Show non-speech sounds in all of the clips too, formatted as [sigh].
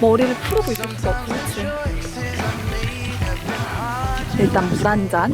머리를 풀고 없어, 그치? 일단 물 한 잔.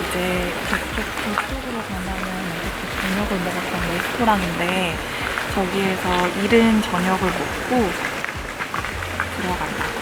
이제 그쪽 쪽으로 가면은 저녁을 먹었던 레스토랑인데 저기에서 이른 저녁을 먹고 들어간다.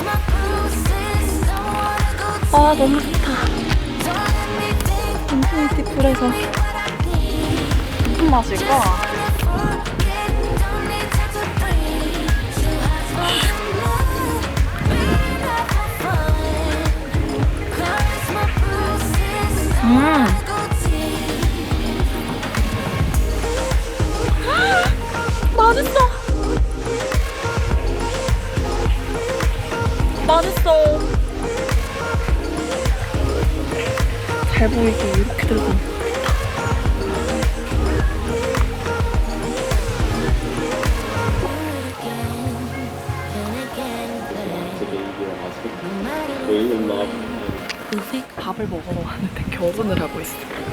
아, 너무 좋다. 인피니티 풀에서. 무슨 맛일까? 음. 맛있어. 맛있어. 잘 보이게 이렇게 들고. 밥을 먹으러 왔는데 [laughs] 결혼을 하고 있어. 굿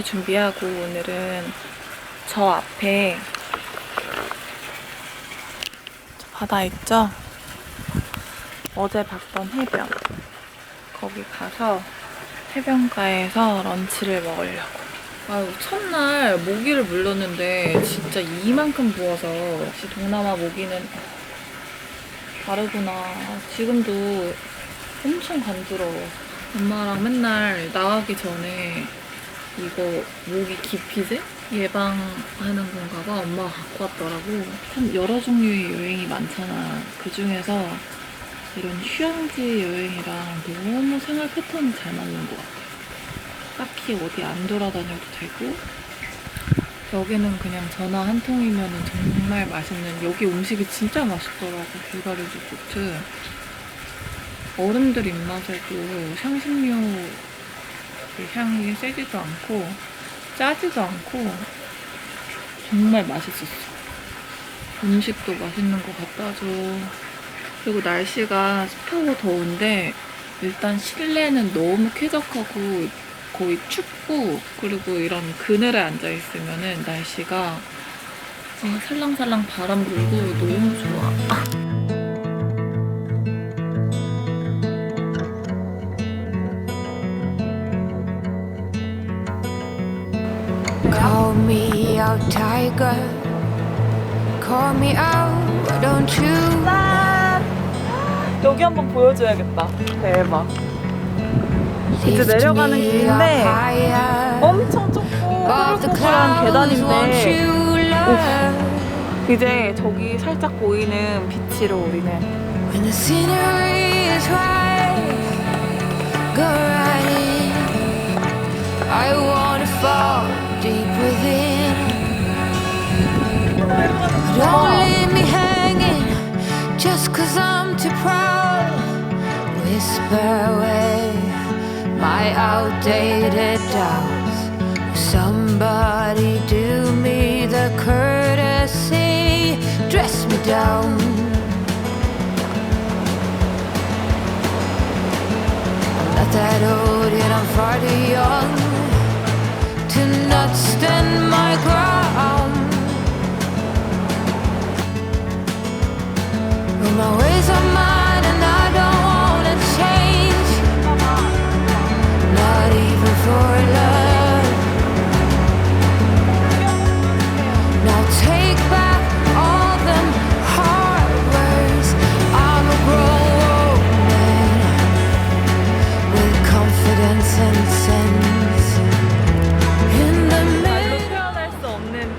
좀 천천히 준비하고 오늘은 저 앞에 저 바다 있죠? 어제 봤던 해변. 거기 가서 해변가에서 런치를 먹으려고. 아유, 첫날 모기를 물렸는데 진짜 이만큼 부어서 역시 동남아 모기는 다르구나. 지금도 엄청 간지러워. 엄마랑 맨날 나가기 전에 이거 모기 기피제 예방하는 건가 봐. 엄마가 갖고 왔더라고. 참 여러 종류의 여행이 많잖아. 그 중에서 이런 휴양지 여행이랑 너무 생활 패턴이 잘 맞는 것 같아. 딱히 어디 안 돌아다녀도 되고 여기는 그냥 전화 한 통이면 정말 맛있는 여기 음식이 진짜 맛있더라고 불가리 리조트 어른들 입맛에도 향신료 그 향이 세지도 않고 짜지도 않고 정말 맛있었어 음식도 맛있는 것줘 그리고 날씨가 습하고 더운데 일단 실내는 너무 쾌적하고 거의 춥고 그리고 이런 그늘에 앉아 있으면은 날씨가 어, 살랑살랑 바람 불고 너무 좋아. Out, tiger. Call me out, why don't you? 여기 한번 보여줘야겠다. 대박. 이제 내려가는 길인데. 엄청 좁고 won't 계단인데 love? 이제 저기 살짝 보이는 비치로 우리는 When the scenery is right, go right Don't leave me hanging just cause I'm too proud. Whisper away my outdated doubts. Somebody do me the courtesy, dress me down. I'm not that old yet I'm far too young to not stand my ground. 표현할 수 없는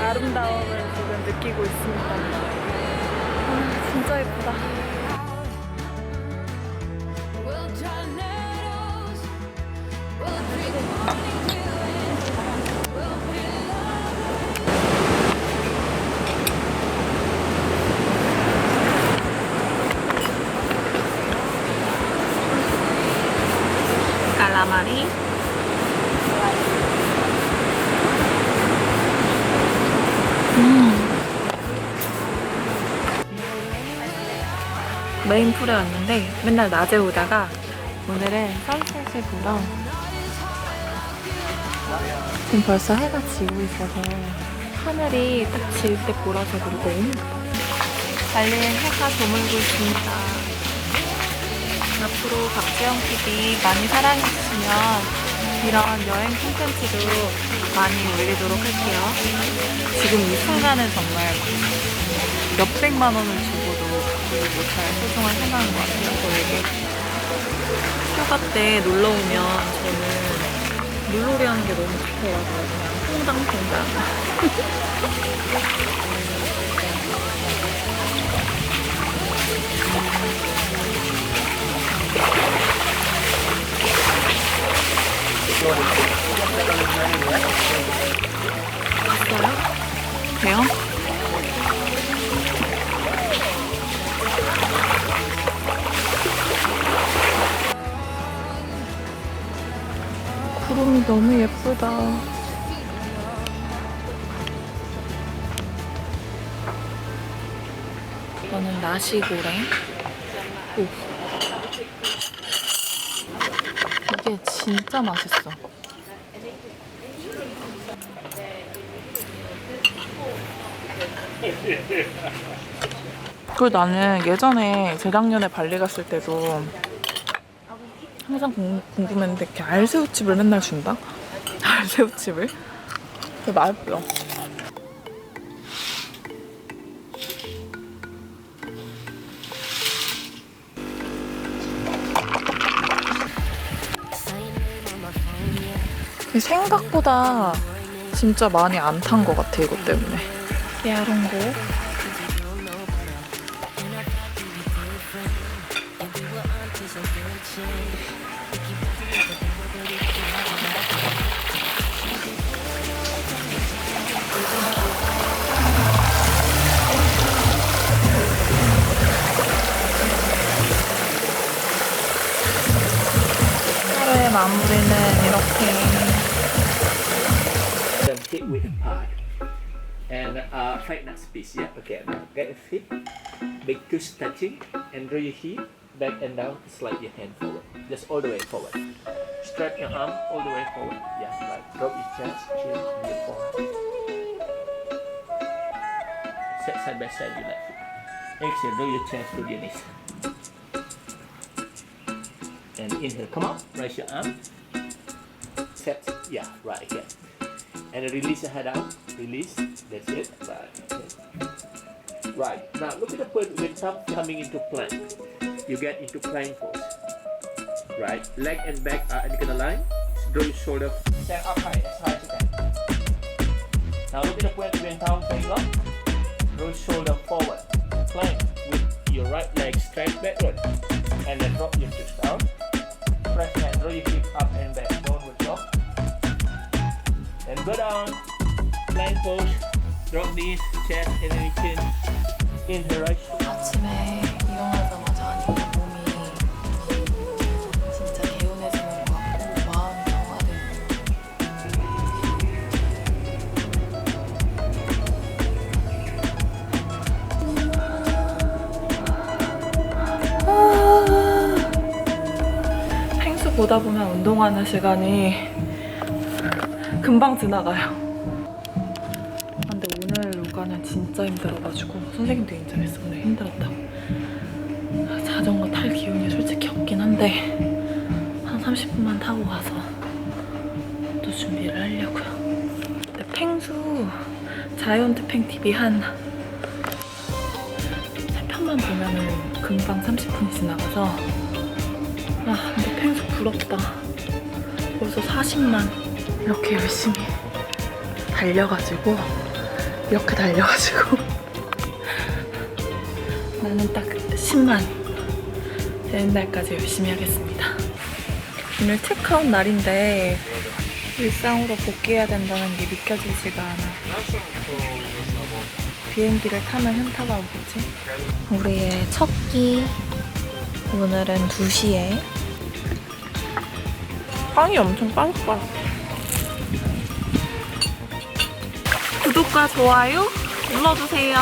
아름다움을 지금 느끼고 있습니다. 아, 진짜 예쁘다. Love. 깔라마리. 메인 풀에 왔는데 맨날 낮에 오다가 오늘은 선셋을 보러 지금 벌써 해가 지고 있어서 하늘이 딱 질 때 보라서 그리고 달린 해가 저물고 있습니다. 앞으로 박재영 TV 많이 사랑해주시면 이런 여행 콘텐츠도 많이 올리도록 할게요. 지금 이 순간은 정말 몇백만 원을 바꾸지 못할 소중한 생각인 것 같아요. 저에게. 휴가 때 놀러 오면 저는 물놀이 하는 게 너무 좋더라고요. 그냥 퐁당퐁당. [laughs] 봤어요? 돼요? 너무 예쁘다. 이거는 나시고랭. 오. 이게 진짜 맛있어. 그리고 나는 예전에 재작년에 발리 갔을 때도 항상 궁- 궁금했는데 이렇게 알새우칩을 맨날 준다? [laughs] 알새우칩을? 그게 맛있어. 생각보다 진짜 많이 안 탄 것 같아 이것 때문에. 야롱고. Okay, get a feet, big twist touching, and draw your hip back and down, slide your hand forward. Just all the way forward. Strap your arm all the way forward. Yeah, right. Drop your chest, chin, and your forehead. Set side by side your left. Exhale, draw your chest to your knees. And inhale, come up, raise your arm. Set, yeah, right, again and release your head out. Release. That's it. Right. Right. Now look at the point when thumb coming into plank. You get into plank pose. Right. Leg and back are in the line. Draw your shoulder. Stand up high as high as you can. Now look at the point when thumb coming up. Draw your shoulder forward. Plank with your right leg straight backward. And then drop your hips down. Press and draw your hip up and back. Downward dog. And go down. Plank pose. Drop knees, chest, and then chin. 아침에 일어나자마자 하니까 몸이 진짜 개운해지는 것 같고 마음이 정화되는 것 펭수 보다 보면 운동하는 시간이 금방 지나가요. 진짜 힘들어가지고 선생님도 인정했어. 오늘 힘들었다고. 자전거 탈 기운이 솔직히 없긴 한데 한 30분만 타고 가서 또 준비를 하려고요. 근데 펭수 자이언트 팽 TV 한 3편만 보면은 금방 30분이 지나가서 아 근데 펭수 부럽다. 벌써 40만 이렇게 열심히 달려가지고 이렇게 달려가지고 나는 딱 10만 되는 날까지 열심히 하겠습니다. 오늘 체크아웃 날인데 일상으로 복귀해야 된다는 게 믿겨지지가 않아. 비행기를 타면 현타가 오겠지? 우리의 첫 끼 오늘은 2시에 빵이 엄청 빵빵 구독과 좋아요 눌러주세요